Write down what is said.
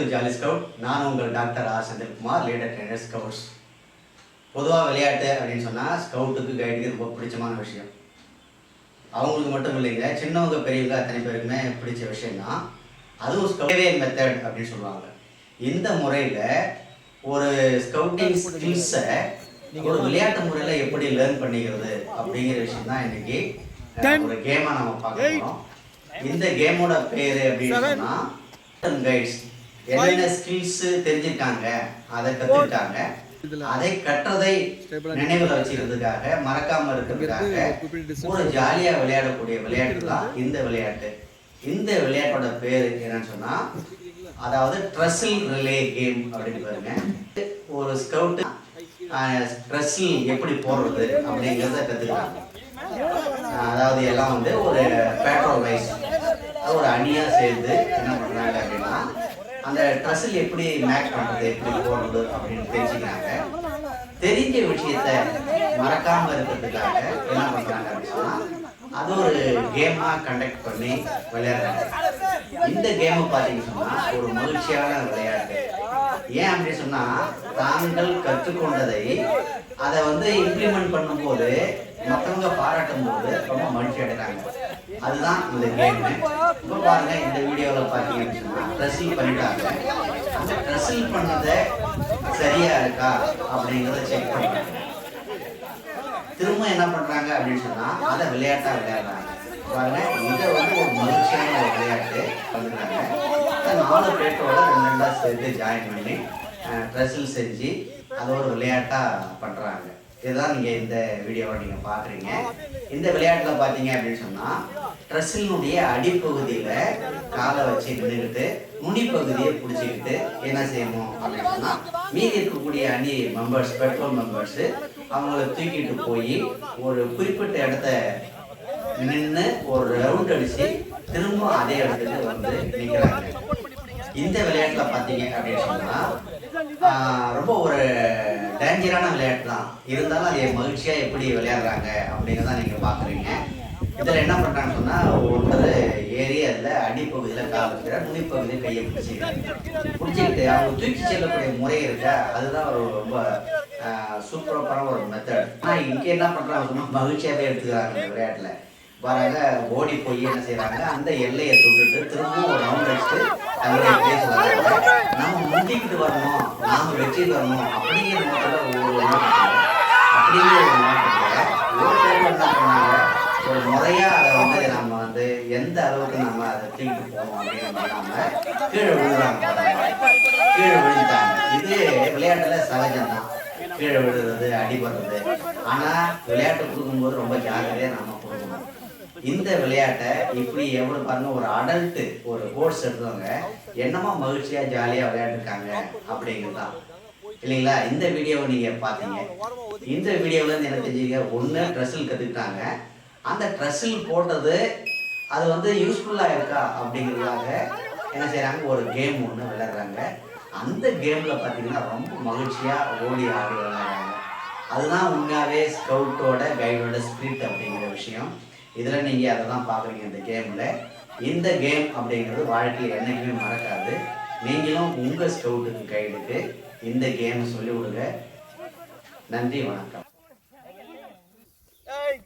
To jolly scout நான் உங்கள் doctor R Senthilkumar leader trainer scouts பொதுவாக விளையாட்டு அப்படின்னு சொன்னால் ஸ்கவுட்டுக்கு கைடுக்கு ரொம்ப பிடிச்சமான விஷயம். அவங்களுக்கு மட்டும் இல்லைங்க சின்னவங்க பெரியவங்க அத்தனை பேருக்குமே பிடிச்ச விஷயம்தான் அதுவும் ஸ்கவுவே மெத்தட் அப்படின்னு சொல்லுவாங்க. இந்த முறையில் ஒரு ஸ்கவுட்டிங் ஸ்கில்ஸை ஒரு விளையாட்டு முறையில் எப்படி லேர்ன் பண்ணிக்கிறது அப்படிங்கிற விஷயம் தான் இன்னைக்கு ஒரு கேமாக நம்ம பார்க்கணும் இந்த கேமோட பேர் அப்படின்னு சொன்னால் கைட்ஸ் என்னென்ன ஸ்கில்ஸ் தெரிஞ்சிருக்காங்க அதை கற்றுக்கிட்டாங்க அதை கற்றதை நினைவில் வச்சுக்கிறதுக்காக மறக்காம இருக்கிறதுக்காக ஒரு ஜாலியா விளையாடக்கூடிய விளையாட்டு தான் இந்த விளையாட்டு. இந்த விளையாட்டோட பேர் என்னன்னு சொன்னா அதாவது ட்ரெஸ்ஸில் ரிலே கேம் அப்படின்னு பாருங்க. ஒரு ஸ்கவுட் ட்ரெஸ்ஸில் எப்படி போடுறது அப்படிங்கிறத கற்றுக்கிறாங்க அதாவது எல்லாம் வந்து ஒரு பேட்ரோல் வைஸ் ஒரு அணியா சேர்ந்து என்ன அந்த ட்ரெஸ்ஸில் எப்படி மேட்ச் பண்ணுறது எப்படி போடுறது அப்படின்னு தெரிஞ்சுக்கிறாங்க தெரிஞ்ச விஷயத்த மறக்காமல் இருக்கிறதுக்காக என்ன பண்ணுறாங்க அப்படின்னு சொன்னால் அது ஒரு கேமாக கண்டக்ட் பண்ணி விளையாடுறாங்க. இந்த கேமை பார்த்தீங்கன்னு சொன்னால் ஒரு மகிழ்ச்சியான விளையாட்டு. ஏன் அப்படி சொன்னால் தாங்கள் கற்றுக்கொண்டதை அதை வந்து இம்ப்ளிமெண்ட் பண்ணும்போது மற்றவங்க பாராட்டும் போது ரொம்ப மகிழ்ச்சி அடைகிறாங்க. அதுதான் இந்த கேம் இப்போ பாருங்க இந்த வீடியோவில் பார்த்தீங்கன்னு சொன்னால் ட்ரெஸ்ஸிங் பண்ணிட்டாங்க. அந்த ட்ரெஸ்ஸிங் பண்ணது சரியா இருக்கா அப்படிங்கிறத செக் பண்றாங்க திரும்ப என்ன பண்றாங்க அப்படின்னு சொன்னா அதை விளையாட்டா விளையாடுறாங்க. பாருங்க இதை வந்து ஒரு மகிழ்ச்சியான ஒரு விளையாட்டு பண்ணுறாங்க நாலு பேர்த்தோட ரெண்டு ரெண்டா சேர்த்து ஜாயின் பண்ணி ட்ரெஸ்ஸில் செஞ்சு அதை ஒரு விளையாட்டா பண்றாங்க. இதுதான் நீங்கள் இந்த வீடியோவை நீங்கள் பார்க்குறீங்க இந்த விளையாட்டில் பார்த்தீங்க அப்படின்னு சொன்னால் ட்ரெஸ்ஸினுடைய அடிப்பகுதியில் காலை வச்சு நின்றுக்கிட்டு நுனிப்பகுதியை பிடிச்சிக்கிட்டு என்ன செய்யணும் அப்படின்னு சொன்னால் மீதி இருக்கக்கூடிய அணி மெம்பர்ஸ் பெட்ரோல் மெம்பர்ஸு அவங்கள தூக்கிட்டு போய் ஒரு குறிப்பிட்ட இடத்த நின்று ஒரு ரவுண்ட் அடித்து திரும்ப அதே இடத்துக்கு வந்து நிற்கிறாங்க இந்த விளையாட்டில் பார்த்தீங்க அப்படின்னு சொன்னால் ரொம்ப ஒரு டேஞ்சரான விளையாட்டு தான் இருந்தாலும் அதை மகிழ்ச்சியாக எப்படி விளையாடுறாங்க அப்படிங்கிறத நீங்கள் பார்க்குறீங்க இதில் என்ன பண்றாங்கன்னு சொன்னால் ஒன்பது ஏறி அடிப்பகுதியில் அடிப்பகுதியில கால் வைக்கிற நுனிப்பகுதியில் கையை பிடிச்சிக்கிறாங்க. பிடிச்சிக்கிட்டு அவங்க தூக்கி செல்லக்கூடிய முறை இருக்கா? அதுதான் ஒரு ரொம்ப சூப்பரான ஒரு மெத்தட் ஆனால் இங்கே என்ன பண்ணுறாங்க சொன்னால் மகிழ்ச்சியாகவே எடுத்துக்கிறாங்க இந்த விளையாட்டில். வராங்க ஓடி போய் என்ன செய்கிறாங்க அந்த எல்லையை தொட்டுட்டு திரும்பவும் ஒரு ரவுண்ட் அடிச்சுட்டு தங்களுடைய பேசுவாங்க நம்ம முந்திக்கிட்டு வரணும் நாம வெற்றி வரணும் அப்படிங்கிற நோக்கில் ஒரு அப்படிங்கிற ஒரு நோக்கத்தில் ஒரு பேர் என்ன பண்ணாங்க ஒரு முறையா அதை வந்து நம்ம வந்து எந்த அளவுக்கு நம்ம அதை தூக்கிட்டு போகணும் அப்படின்னு பண்ணாம கீழே விழுறாங்க கீழே விழுந்துட்டாங்க இது விளையாட்டுல சகஜம் தான் கீழே விழுறது அடிபடுறது ஆனா விளையாட்டு கொடுக்கும்போது ரொம்ப ஜாக்கிரதையாக நம்ம இந்த விளையாட்டை இப்படி எவ்வளவு பாருங்க ஒரு அடல்ட் ஒரு ஸ்போர்ட்ஸ் எடுத்தவங்க என்னமா மகிழ்ச்சியா ஜாலியா விளையாண்டுருக்காங்க அப்படிங்கிறது. தான் இல்லைங்களா? இந்த வீடியோவை நீங்க பாத்தீங்க இந்த வீடியோவில் இருந்து என்ன தெரிஞ்சுங்க ஒன்று ட்ரெஸ்ஸில் கற்றுக்கிட்டாங்க அந்த ட்ரெஸ்ஸில் போட்டது அது வந்து யூஸ்ஃபுல்லாக இருக்கா அப்படிங்கிறதுக்காக என்ன செய்கிறாங்க ஒரு கேம் ஒன்று விளையாடுறாங்க. அந்த கேமில் பார்த்தீங்கன்னா ரொம்ப மகிழ்ச்சியாக ஓடி ஆடி விளையாடுறாங்க. அதுதான் உண்மையாகவே ஸ்கவுட்டோட கைடோட ஸ்பிரிட் அப்படிங்கிற விஷயம். இதில் நீங்கள் அதை தான் பார்க்குறீங்க இந்த கேமில் இந்த கேம் அப்படிங்கிறது வாழ்க்கையில் என்றைக்குமே மறக்காது நீங்களும் உங்கள் ஸ்கவுட்டுக்கு கைடுக்கு இந்த கேமை சொல்லி விடுங்க நன்றி வணக்கம் Hey!